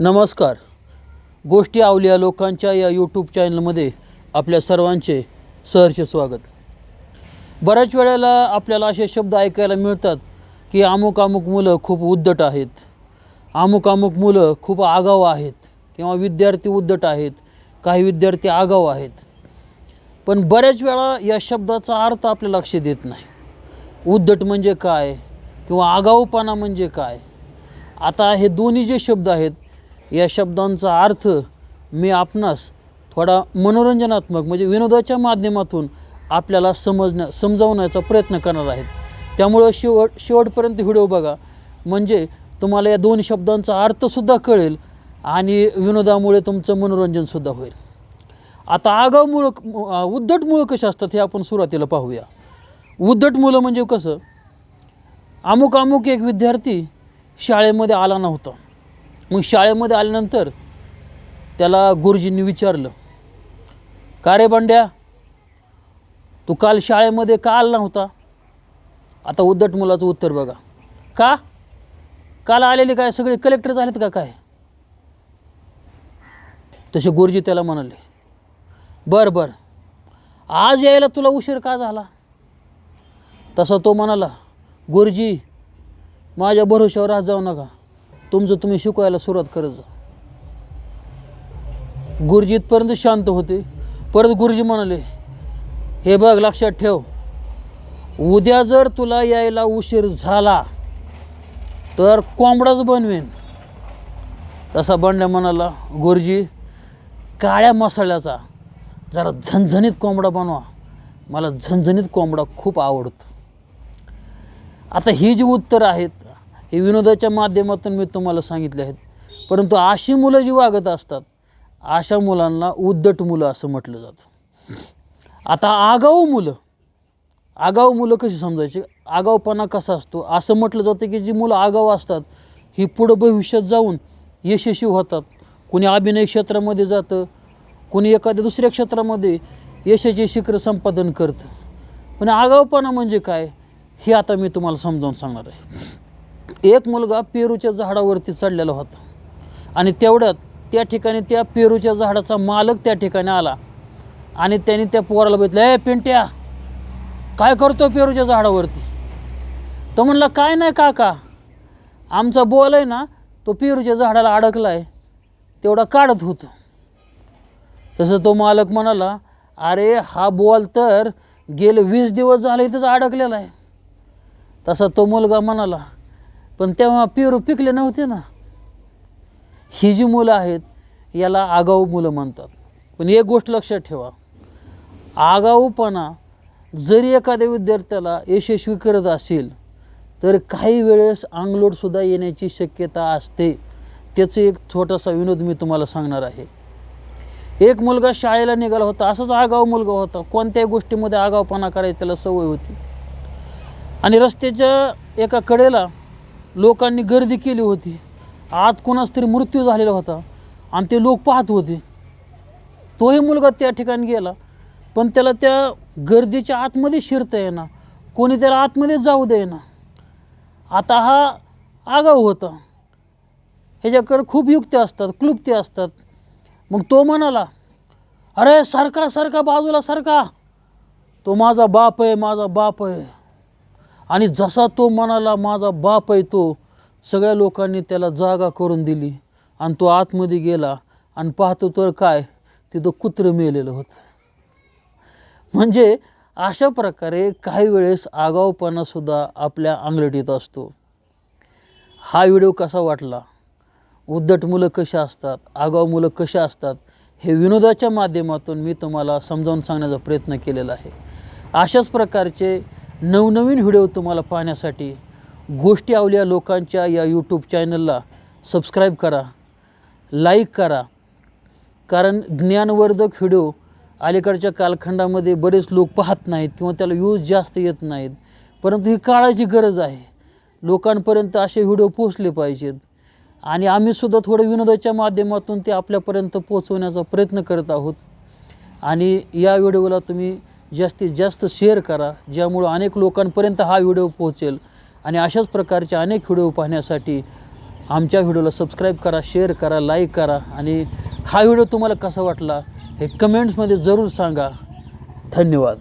नमस्कार. गोष्टी आवल्या लोकांच्या या यूट्यूब चॅनलमध्ये आपल्या सर्वांचे सहर्ष स्वागत. बऱ्याच वेळेला आपल्याला असे शब्द ऐकायला मिळतात की अमुक अमुक मुलं खूप उद्धट आहेत अमुक अमुक मुलं खूप आगाऊ आहेत किंवा विद्यार्थी उद्धट आहेत काही विद्यार्थी आगाऊ आहेत. पण बऱ्याच वेळा या शब्दाचा अर्थ आपल्या लक्ष देत नाही. उद्धट म्हणजे काय किंवा आगाऊपणा म्हणजे काय? आता हे दोन्ही जे शब्द आहेत या शब्दांचा अर्थ मी आपणास थोडा मनोरंजनात्मक म्हणजे विनोदाच्या माध्यमातून आपल्याला समजण्या समजावण्याचा प्रयत्न करणार आहेत. त्यामुळं शेवट शेवटपर्यंत व्हिडिओ बघा. म्हणजे तुम्हाला या दोन शब्दांचा अर्थसुद्धा कळेल आणि विनोदामुळे तुमचं मनोरंजनसुद्धा होईल. आता आगाऊ मुलं उद्धट मुळं कशी असतात हे आपण सुरुवातीला पाहूया. उद्धट मुलं म्हणजे कसं? अमुक अमुक एक विद्यार्थी शाळेमध्ये आला नव्हता. मग शाळेमध्ये आल्यानंतर त्याला गुरुजींनी विचारलं का रे बंड्या तू काल शाळेमध्ये का आला नव्हता? आता उद्धट मुलाचं उत्तर बघा. का? काल आलेले काय? सगळे कलेक्टर झालेत का काय? तसे गुरुजी त्याला म्हणाले बरं बरं. आज यायला तुला उशीर का झाला? तसा तो म्हणाला गुरुजी माझ्या भरोश्यावर आज जाऊ नका. तुमचं तुम्ही शिकवायला सुरुवात करत जा. गुरुजी इथपर्यंत शांत होते. परत गुरुजी म्हणाले हे बघ लक्षात ठेव. उद्या जर तुला यायला उशीर झाला तर कोंबडाच बनवेन. तसा बंड्या म्हणाला गुरुजी काळ्या मसाल्याचा जरा झणझणीत कोंबडा बनवा. मला झणझणीत कोंबडा खूप आवडतो. आता ही जी उत्तरं आहेत हे विनोदाच्या माध्यमातून मी तुम्हाला सांगितले आहेत. परंतु अशी मुलं जी वागत असतात अशा मुलांना उद्धट मुलं असं म्हटलं जातं. आता आगाऊ मुलं आगाऊ मुलं कशी समजायची? आगाऊपणा कसा असतो? असं म्हटलं जातं की जी मुलं आगाऊ असतात ही पुढं भविष्यात जाऊन यशस्वी होतात. कोणी अभिनय क्षेत्रामध्ये जातं कोणी एखाद्या दुसऱ्या क्षेत्रामध्ये यशाचे शिखर संपादन करतं. पण आगाऊपणा म्हणजे काय? हे आता मी तुम्हाला समजावून सांगणार आहे. एक मुलगा पेरूच्या झाडावरती चढलेला होता. आणि तेवढ्यात त्या ठिकाणी त्या पेरूच्या झाडाचा मालक त्या ठिकाणी आला. आणि त्याने त्या पोराला बघितलं ए पिंट्या काय करतो पेरूच्या झाडावरती? तो म्हणला काय नाही काका आमचा बॉल आहे ना तो पेरूच्या झाडाला अडकला आहे तेवढा काढत होतो. तसं तो मालक म्हणाला अरे हा बॉल तर गेले वीस दिवस झाले इथंच अडकलेला आहे. तसा तो मुलगा म्हणाला पण तेव्हा पेरू पिकले नव्हते ना. ही जी मुलं आहेत याला आगाऊ मुलं म्हणतात. पण एक गोष्ट लक्षात ठेवा आगाऊपणा जरी एखाद्या विद्यार्थ्याला यशस्वी करत असेल तर काही वेळेस अंगलोटसुद्धा येण्याची शक्यता असते. त्याचं एक छोटासा विनोद मी तुम्हाला सांगणार आहे. एक मुलगा शाळेला निघाला होता असंच आगाऊ मुलगा होता. कोणत्याही गोष्टीमध्ये आगाऊपणा करायची त्याला सवय होती. आणि रस्त्याच्या एका कडेला लोकांनी गर्दी केली होती. आत कोणाच तरी मृत्यू झालेला होता. आणि ते लोक पाहत होते. तोही मुलगा त्या ठिकाणी गेला. पण त्याला त्या गर्दीच्या आतमध्ये शिरता येईना. कोणी त्याला आतमध्ये जाऊ देईना. आता हा आगाऊ होता. ह्याच्याकडे खूप युक्त्या असतात क्लुप्ती असतात. मग तो म्हणाला अरे सारखा सारखा बाजूला सारखा. तो माझा बाप आहे माझा बाप आहे. आणि जसा तो म्हणाला माझा बाप आहे तो सगळ्या लोकांनी त्याला जागा करून दिली आणि तो आतमध्ये गेला आणि पाहतो तर काय तिथं कुत्रं मेलेलं होतं. म्हणजे अशा प्रकारे काही वेळेस आगाऊपणासुद्धा आपल्या आंगलटीत असतो. हा व्हिडिओ कसा वाटला? उद्धट मुलं कशी असतात? आगाऊ मुलं कशी असतात? हे विनोदाच्या माध्यमातून मी तुम्हाला समजावून सांगण्याचा प्रयत्न केलेला आहे. अशाच प्रकारचे नवनवीन व्हिडिओ तुम्हाला पाहण्यासाठी गोष्टी आवल्या लोकांच्या या यूट्यूब चॅनलला सबस्क्राईब करा लाईक करा. कारण ज्ञानवर्धक व्हिडिओ अलीकडच्या कालखंडामध्ये बरेच लोक पाहत नाहीत किंवा त्याला यूज जास्त येत नाहीत. परंतु ही काळाची गरज आहे. लोकांपर्यंत असे व्हिडिओ पोचले पाहिजेत. आणि आम्हीसुद्धा थोडं विनोदाच्या माध्यमातून ते आपल्यापर्यंत पोचवण्याचा प्रयत्न करत आहोत. आणि या व्हिडिओला तुम्ही जास्तीत जास्त शेअर करा ज्यामुळं अनेक लोकांपर्यंत हा व्हिडिओ पोहोचेल. आणि अशाच प्रकारचे अनेक व्हिडिओ पाहण्यासाठी आमच्या व्हिडिओला सबस्क्राईब करा शेअर करा लाईक करा. आणि हा व्हिडिओ तुम्हाला कसा वाटला हे कमेंट्समध्ये जरूर सांगा. धन्यवाद.